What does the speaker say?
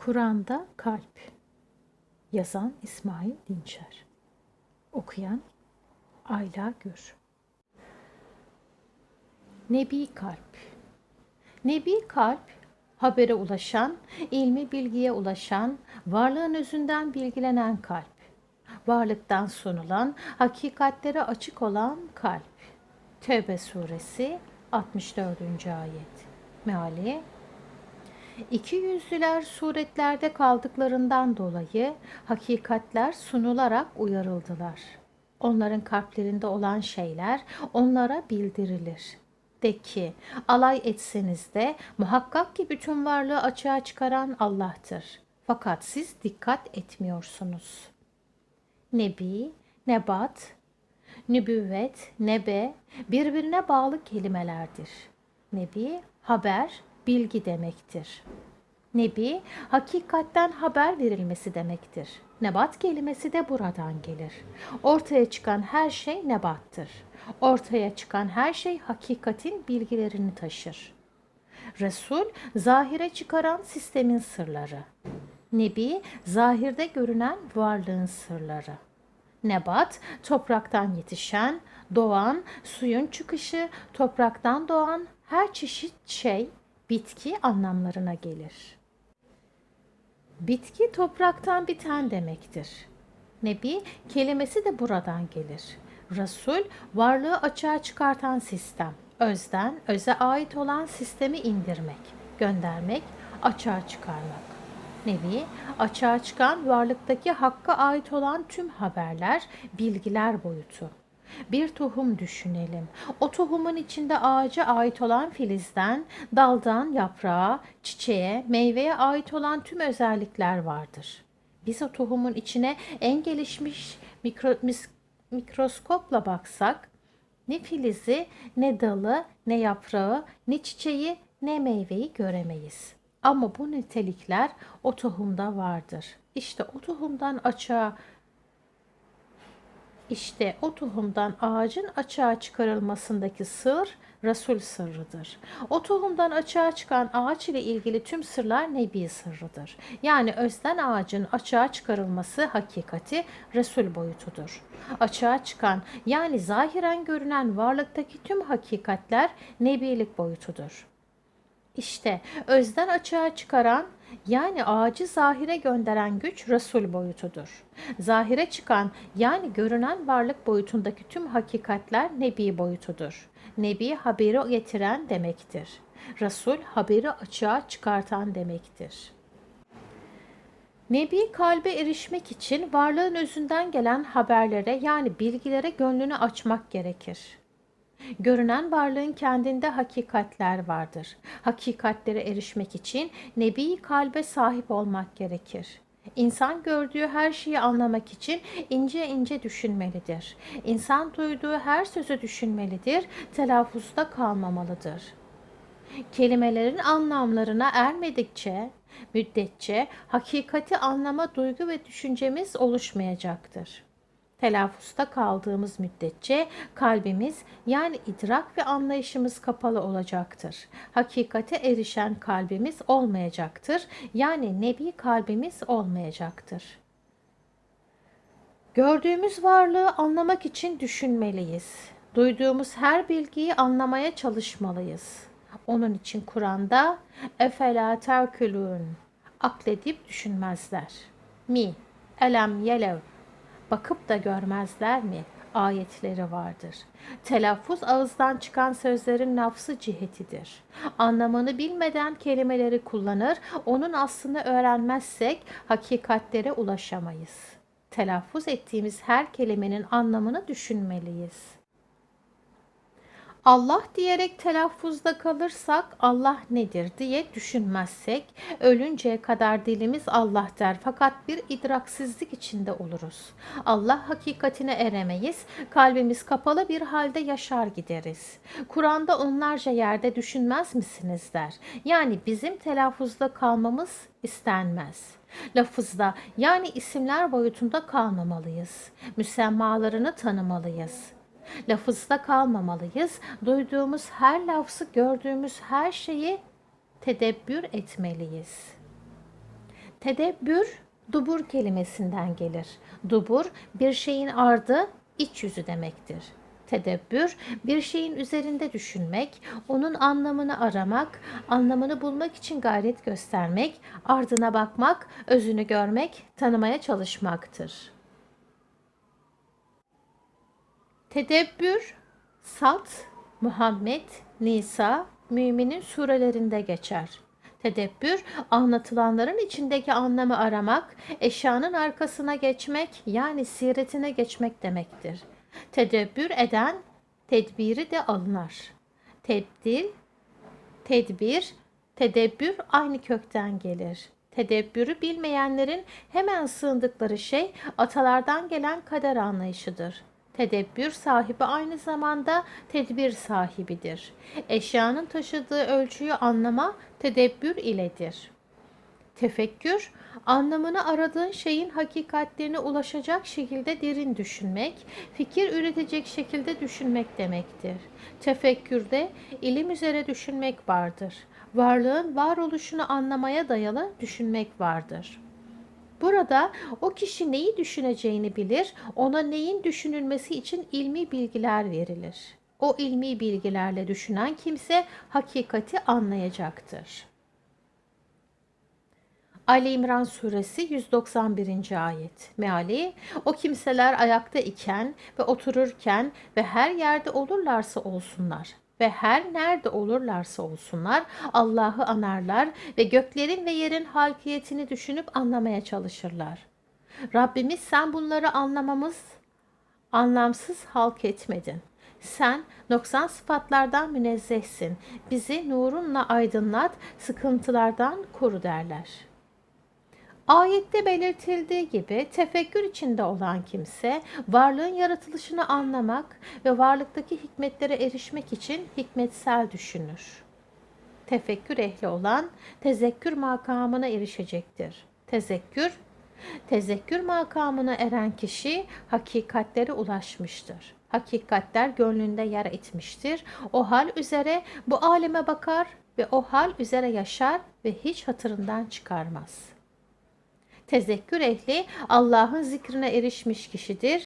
Kur'an'da Kalp Yazan İsmail Dinçer Okuyan Ayla Gür Nebi Kalp Nebi Kalp habere ulaşan, ilmi bilgiye ulaşan, varlığın özünden bilgilenen kalp. Varlıktan sunulan, hakikatlere açık olan kalp. Tevbe suresi 64. ayet. Meali İki yüzlüler suretlerde kaldıklarından dolayı hakikatler sunularak uyarıldılar. Onların kalplerinde olan şeyler onlara bildirilir. De ki alay etseniz de muhakkak ki bütün varlığı açığa çıkaran Allah'tır. Fakat siz dikkat etmiyorsunuz. Nebi, nebat, nübüvvet, nebe birbirine bağlı kelimelerdir. Nebi haber, bilgi demektir. Nebi hakikatten haber verilmesi demektir. Nebat kelimesi de buradan gelir. Ortaya çıkan her şey nebattır. Ortaya çıkan her şey hakikatin bilgilerini taşır. Resul zahire çıkaran sistemin sırları. Nebi zahirde görünen varlığın sırları. Nebat topraktan yetişen, doğan, suyun çıkışı, topraktan doğan her çeşit şey bitki anlamlarına gelir. Bitki topraktan biten demektir. Nebi kelimesi de buradan gelir. Resul varlığı açığa çıkartan sistem. Özden öze ait olan sistemi indirmek, göndermek, açığa çıkarmak. Nevi, açığa çıkan varlıktaki hakka ait olan tüm haberler, bilgiler boyutu. Bir tohum düşünelim. O tohumun içinde ağaca ait olan filizden, daldan yaprağa, çiçeğe, meyveye ait olan tüm özellikler vardır. Biz o tohumun içine en gelişmiş mikro, mis- mikroskopla baksak, ne filizi, ne dalı, ne yaprağı, ne çiçeği, ne meyveyi göremeyiz. Ama bu nitelikler o tohumda vardır. İşte o tohumdan açığa işte o tohumdan ağacın açığa çıkarılmasındaki sır Resul sırrıdır. O tohumdan açığa çıkan ağaç ile ilgili tüm sırlar Nebi sırrıdır. Yani özden ağacın açığa çıkarılması hakikati Resul boyutudur. Açığa çıkan yani zahiren görünen varlıktaki tüm hakikatler Nebilik boyutudur. İşte özden açığa çıkaran yani ağacı zahire gönderen güç Resul boyutudur. Zahire çıkan yani görünen varlık boyutundaki tüm hakikatler Nebi boyutudur. Nebi haberi getiren demektir. Resul haberi açığa çıkartan demektir. Nebi kalbe erişmek için varlığın özünden gelen haberlere yani bilgilere gönlünü açmak gerekir. Görünen varlığın kendinde hakikatler vardır. Hakikatlere erişmek için nebi kalbe sahip olmak gerekir. İnsan gördüğü her şeyi anlamak için ince ince düşünmelidir. İnsan duyduğu her sözü düşünmelidir, telaffuzda kalmamalıdır. Kelimelerin anlamlarına ermedikçe, müddetçe hakikati anlama duygu ve düşüncemiz oluşmayacaktır. Telaffuzda kaldığımız müddetçe kalbimiz yani idrak ve anlayışımız kapalı olacaktır. Hakikate erişen kalbimiz olmayacaktır. Yani nebi kalbimiz olmayacaktır. Gördüğümüz varlığı anlamak için düşünmeliyiz. Duyduğumuz her bilgiyi anlamaya çalışmalıyız. Onun için Kur'an'da efela terkülün akledip düşünmezler. Mi elem yelev bakıp da görmezler mi? ayetleri vardır. Telaffuz ağızdan çıkan sözlerin lafzı cihetidir. Anlamını bilmeden kelimeleri kullanır, onun aslını öğrenmezsek hakikatlere ulaşamayız. Telaffuz ettiğimiz her kelimenin anlamını düşünmeliyiz. Allah diyerek telaffuzda kalırsak Allah nedir diye düşünmezsek ölünceye kadar dilimiz Allah der fakat bir idraksizlik içinde oluruz. Allah hakikatine eremeyiz, kalbimiz kapalı bir halde yaşar gideriz. Kur'an'da onlarca yerde düşünmez misiniz der. Yani bizim telaffuzda kalmamız istenmez. Lafızda yani isimler boyutunda kalmamalıyız. Müsemmalarını tanımalıyız. Lafızda kalmamalıyız. Duyduğumuz her lafzı, gördüğümüz her şeyi tedebbür etmeliyiz. Tedebbür dubur kelimesinden gelir. Dubur bir şeyin ardı, iç yüzü demektir. Tedebbür bir şeyin üzerinde düşünmek, onun anlamını aramak, anlamını bulmak için gayret göstermek, ardına bakmak, özünü görmek, tanımaya çalışmaktır. Tedebbür, Sat, Muhammed, Nisa, Müminin surelerinde geçer. Tedebbür, anlatılanların içindeki anlamı aramak, eşyanın arkasına geçmek yani siretine geçmek demektir. Tedebbür eden, tedbiri de alınır. Tebdil, tedbir, tedebbür aynı kökten gelir. Tedebbürü bilmeyenlerin hemen sığındıkları şey atalardan gelen kader anlayışıdır. Tedebbür sahibi aynı zamanda tedbir sahibidir. Eşyanın taşıdığı ölçüyü anlama tedebbür iledir. Tefekkür, anlamını aradığın şeyin hakikatlerine ulaşacak şekilde derin düşünmek, fikir üretecek şekilde düşünmek demektir. Tefekkürde ilim üzere düşünmek vardır. Varlığın varoluşunu anlamaya dayalı düşünmek vardır.'' Burada o kişi neyi düşüneceğini bilir, ona neyin düşünülmesi için ilmi bilgiler verilir. O ilmi bilgilerle düşünen kimse hakikati anlayacaktır. Ali İmran suresi 191. ayet. Meali o kimseler ayakta iken ve otururken ve her yerde olurlarsa olsunlar ve her nerede olurlarsa olsunlar Allah'ı anarlar ve göklerin ve yerin halkiyetini düşünüp anlamaya çalışırlar. Rabbimiz sen bunları anlamamız anlamsız halk etmedin. Sen noksan sıfatlardan münezzehsin. Bizi nurunla aydınlat, sıkıntılardan koru derler.'' Ayette belirtildiği gibi tefekkür içinde olan kimse varlığın yaratılışını anlamak ve varlıktaki hikmetlere erişmek için hikmetsel düşünür. Tefekkür ehli olan tezekkür makamına erişecektir. Tezekkür, tezekkür makamına eren kişi hakikatlere ulaşmıştır. Hakikatler gönlünde yer etmiştir. O hal üzere bu aleme bakar ve o hal üzere yaşar ve hiç hatırından çıkarmaz.'' Tezekkür ehli Allah'ın zikrine erişmiş kişidir